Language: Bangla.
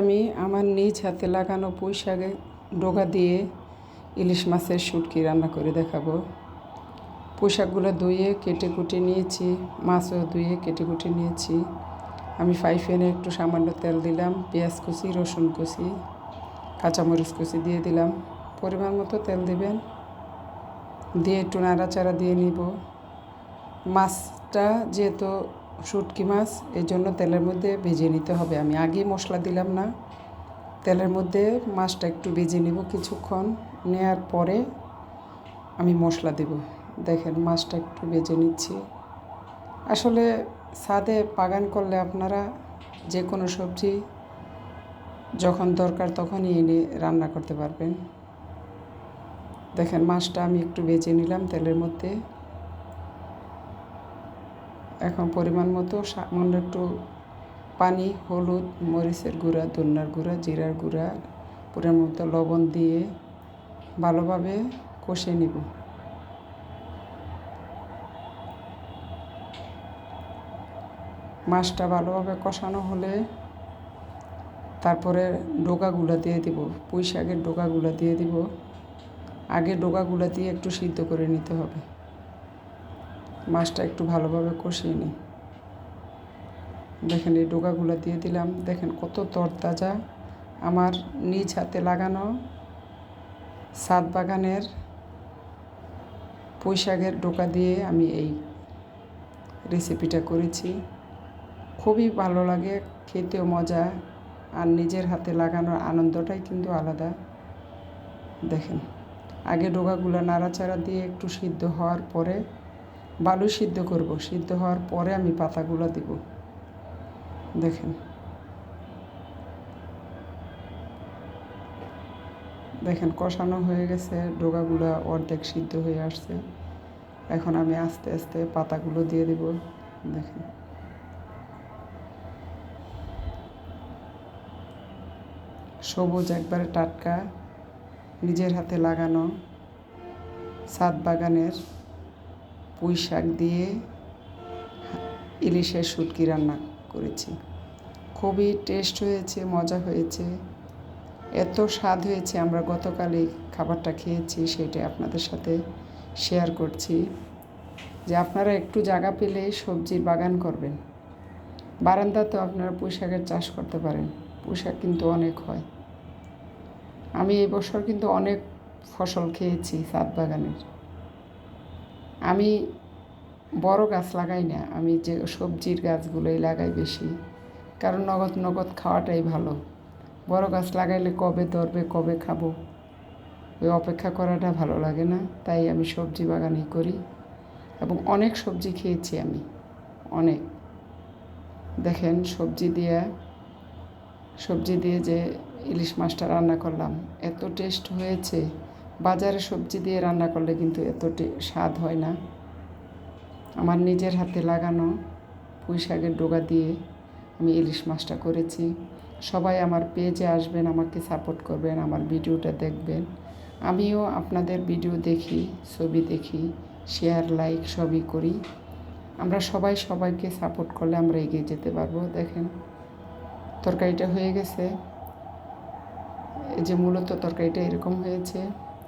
আমি আমার নিজ হাতে লাগানো পুঁই শাকে ডোকা দিয়ে ইলিশ মাছের শুটকি রান্না করে দেখাবো। পুঁই শাকগুলো ধুয়ে কেটে কুটে নিয়েছি, মাছও ধুয়ে কেটে কুটে নিয়েছি। আমি ফ্রাই প্যানে একটু সামান্য তেল দিলাম, পেঁয়াজ কুচি, রসুন কুচি, কাঁচামরিচ কুচি দিয়ে দিলাম। পরিমাণ মতো তেল দিবেন। দিয়ে একটু নাড়াচাড়া দিয়ে নিব। মাছটা যেহেতু শুটকি মাছ এই জন্য তেলের মধ্যে ভেজে নিতে হবে। আমি আগেই মশলা দিলাম না। তেলের মধ্যে মাছটা একটু ভেজে নিব কিছুক্ষণ। নেওয়ার পরে আমি মশলা দেব। দেখেন মাছটা একটু ভেজে নিচ্ছি। আসলে ছাদে বাগান করলে আপনারা যে কোনো সবজি যখন দরকার তখনই এনে রান্না করতে পারবেন। দেখেন মাছটা আমি একটু ভেজে নিলাম তেলের মধ্যে। এখন পরিমাণ মতো সামান্য একটু পানি, হলুদ, মরিচের গুঁড়া, ধন্যার গুঁড়া, জিরার গুঁড়া, পরিমাণ মতো লবণ দিয়ে ভালোভাবে কষে নিব। মাছটা ভালোভাবে কষানো হলে তারপরে ডোকাগুলো দিয়ে দিব পুঁই শাকের ডোকাগুলো দিয়ে দিব। আগে ডোকাগুলো দিয়ে একটু সিদ্ধ করে নিতে হবে। মাছটা একটু ভালোভাবে কষিয়ে নিই। দেখেন এই ডোকাগুলো দিয়ে দিলাম। দেখেন কত তরতাজা। আমার নিজ হাতে লাগানো সাত বাগানের পুঁইশাকের ডোকা দিয়ে আমি এই রেসিপিটা করেছি। খুবই ভালো লাগে, খেতেও মজা, আর নিজের হাতে লাগানোর আনন্দটাই কিন্তু আলাদা। দেখেন, আগে ডোকাগুলো নাড়াচাড়া দিয়ে একটু সিদ্ধ হওয়ার পরে বালু সিদ্ধ করব। সিদ্ধ হওয়ার পরে আমি পাতাগুলো দেব। দেখেন। দেখেন, কষানো হয়ে গেছে ডোকাগুলো অর্ধেক সিদ্ধ হয়ে আসছে। এখন আমি আস্তে আস্তে পাতাগুলো দিয়ে দেব। দেখেন। সবুজ একবারে টাটকা, নিজের হাতে লাগানো সাত বাগানের পুঁই শাক দিয়ে ইলিশের শুটকি রান্না করেছি। খুবই টেস্ট হয়েছে, মজা হয়েছে। এত স্বাদ হয়েছে, আমরা গতকালই খাবারটা খেয়েছি সেটা আপনাদের সাথে শেয়ার করছি। যে আপনারা একটু জায়গা পেলে সবজির বাগান করবেন। বারান্দাতেও আপনারা পুঁই শাকের চাষ করতে পারেন। পুঁই শাক কিন্তু অনেক হয়। আমি এই বছর কিন্তু অনেক ফসল খেয়েছি সাত বাগানের। আমি বড় গাছ লাগাই না, আমি যে সবজির গাছগুলোই লাগাই বেশি। কারণ নগদ নগদ খাওয়াটাই ভালো। বড় গাছ লাগাইলে কবে ধরবে, কবে খাব? ওই অপেক্ষা করাটা ভালো লাগে না, তাই আমি সবজি বাগানই করি। এবং অনেক সবজি খেয়েছি আমি, অনেক। দেখেন, সবজি দিয়ে সবজি দিয়ে যে ইলিশ মাছটা রান্না করলাম, এত টেস্ট হয়েছে। বাজারে সবজি দিয়ে রান্না করলে কিন্তু এতটি স্বাদ হয় না। আমার নিজের হাতে লাগানো পুঁই শাকের ডোগা দিয়ে আমি ইলিশ মাছটা করেছি। সবাই আমার পেজে আসবেন, আমাকে সাপোর্ট করবেন, আমার ভিডিওটা দেখবেন। আমিও আপনাদের ভিডিও দেখি, ছবি দেখি শেয়ার লাইক সবই করি। আমরা সবাই সবাইকে সাপোর্ট করলে আমরা এগিয়ে যেতে পারব, দেখেন। তরকারিটা হয়ে গেছে। এই যে মূলত তরকারিটা এরকম হয়েছে।